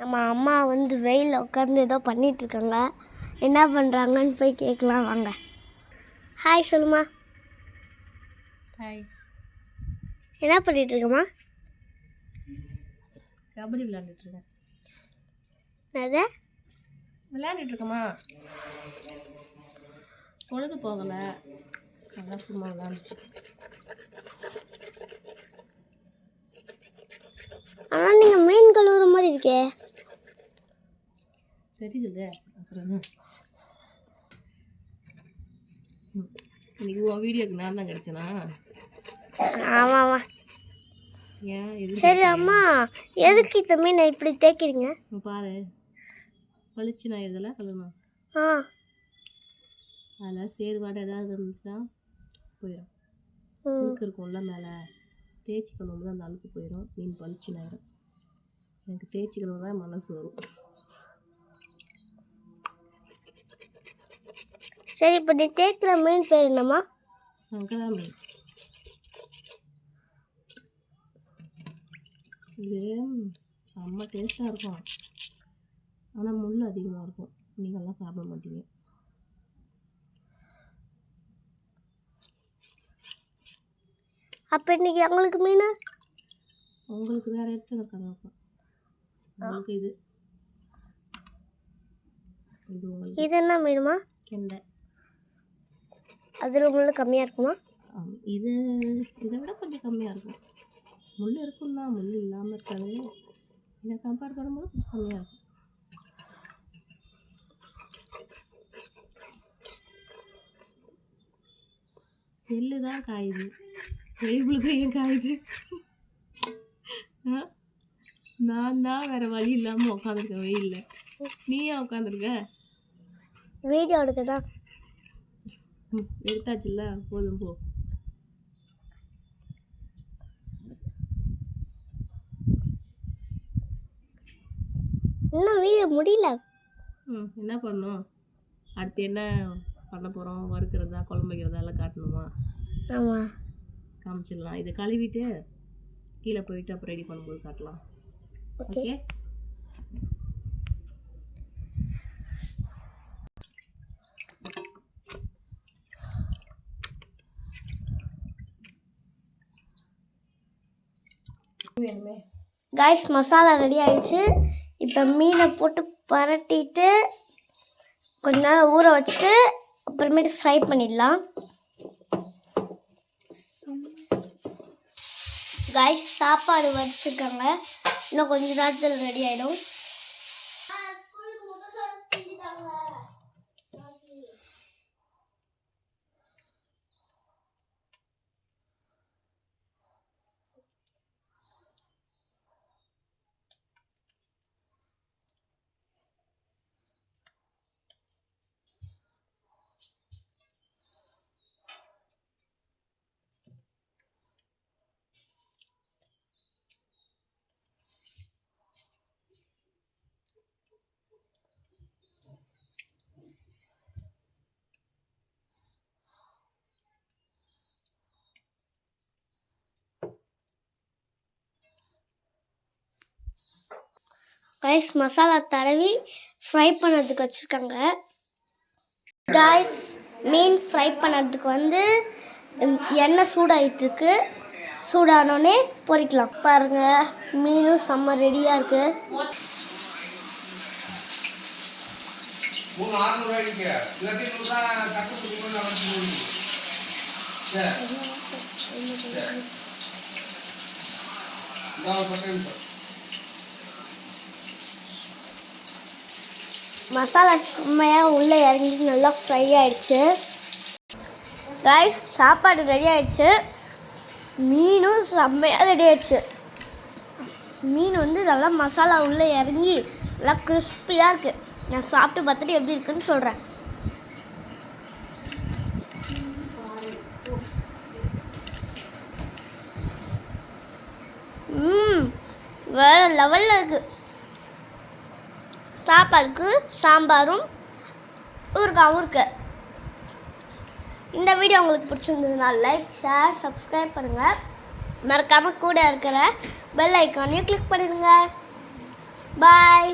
நம்ம அம்மா வந்து வெயிலில் உட்காந்து ஏதோ பண்ணிட்டு இருக்காங்க என்ன பண்ணுறாங்கன்னு போய் கேட்கலாம் வாங்க. ஹாய் சொல்லுமா. ஹாய் என்ன பண்ணிட்டு இருக்கம்மா கபடி என்னது? விளையாண்டுட்டு இருக்கேம்மா பொழுது போகலை. அதான் சும்மா விளையாண்டுட்டு ஆனால் நீங்கள் மீன் கழுவுற மாதிரி இருக்கே. தெரியுதுல்ல? அப்புறம். இன்னைக்கு உன் வீடியோக்கு நான் தான் கிடைச்சனா? ஆமாம் ஆமாம் ஏன்? சரி அம்மா எதுக்கு இந்த மீனை இப்படி தேய்க்கிறீங்க? பாரு. பளிச்சு நான் இதில் கழுவணும் ஆ. அதில் சேருவாடு ஏதாவது இருந்துச்சுன்னா போயிடும் ம். அழுக்கு இருக்கும்ல மேலே. தேய்ச்சி கழுவும்போது அந்த அழுக்கு போயிடும் மீன் பளிச்சுன்னு ஆயிடும் எனக்கு தேய்ச்சி கழுவு தான் மனசு வரும். சரி இப்போ நீ தேய்க்கிற மீன் பேர் என்னம்மா? சங்கரா மீன் இது செம்ம டேஸ்ட்டாக இருக்கும். ஆனால் முள் அதிகமாக இருக்கும். நீங்கள்லாம் சாப்பிட மாட்டீங்க. அப்போ இன்னைக்கு எங்களுக்கு மீன்? உங்களுக்கு வேறு இடத்துல இருக்காங்க அப்போ. உங்களுக்கு இது. இது உங்களுக்கு. இது என்ன மீனுமா கெண்டை. அதில் முள்ளு கம்மியாக இருக்குமா? இது இதை விட கொஞ்சம் கம்மியாக இருக்கும். முள் இருக்கும் தான் முள் இல்லாமல் இருக்காது. இதை கம்பேர் பண்ணும்போது கொஞ்சம் கம்மியாக இருக்கும். எள்ளு தான் காயுது. வெயிலுக்கு ஏன் காயுது? நான் தான் வேற வழி இல்லாமல் உட்காந்துருக்கேன் வெயிலில் நீ ஏன் உட்காந்துருக்க வீடியோ எடுக்க தான் எடுத்தாச்சுல்ல? போதும் போ. இன்னும் வீடியோ முடியல. ம் என்ன பண்ணணும்? அடுத்து என்ன பண்ண போகிறோம் வறுக்கிறதா குழம்பு வைக்கிறதா எல்லாம் காட்டணுமா? ஆமாம் காமிச்சிடலாம். இதை கழுவிட்டு கீழே போயிட்டு அப்புறம் ரெடி பண்ணும்போது காட்டலாம். ஓகே? காய்ஸ் மசாலா ரெடி ஆயிடுச்சு. இப்போ மீனை போட்டு பரட்டிட்டு கொஞ்ச நேரம் ஊற வச்சுட்டு அப்புறமேட்டு ஃப்ரை பண்ணிடலாம். காய்ஸ் சாப்பாடு வடிச்சிருக்காங்க. இன்னும் கொஞ்ச நேரத்தில் ரெடி ஆகிடும் காய்ஸ் மசாலா தடவி ஃப்ரை பண்ணதுக்கு வச்சுருக்காங்க. காய்ஸ் மீன் ஃப்ரை பண்ணதுக்கு வந்து எண்ணெய் சூடாயிட்டுருக்கு. சூடானோடனே பொறிக்கலாம். பாருங்கள் மீனும் செம்ம ரெடியாக இருக்கு. மூணு மசாலா செம்மையாக உள்ளே இறங்கிட்டு நல்லா ஃப்ரை ஆயிடுச்சு. ரைஸ் சாப்பாடு ரெடி ஆயிடுச்சு. மீனும் செம்மையாக ரெடி ஆயிடுச்சு. மீன் வந்து நல்லா மசாலா உள்ளே இறங்கி நல்லா கிறிஸ்பியாக இருக்குது நான் சாப்பிட்டு பார்த்துட்டு எப்படி இருக்குன்னு சொல்கிறேன் ம் வேற லெவலில் இருக்குது சாப்பாடுக்கு சாம்பாரும் ஊறுகாவும் இருக்குது இந்த வீடியோ உங்களுக்கு பிடிச்சிருந்ததுனால லைக் ஷேர் சப்ஸ்கிரைப் பண்ணுங்கள் மறக்காமல் கூட இருக்கிற பெல் ஐக்கானையும் கிளிக் பண்ணிடுங்க. பாய்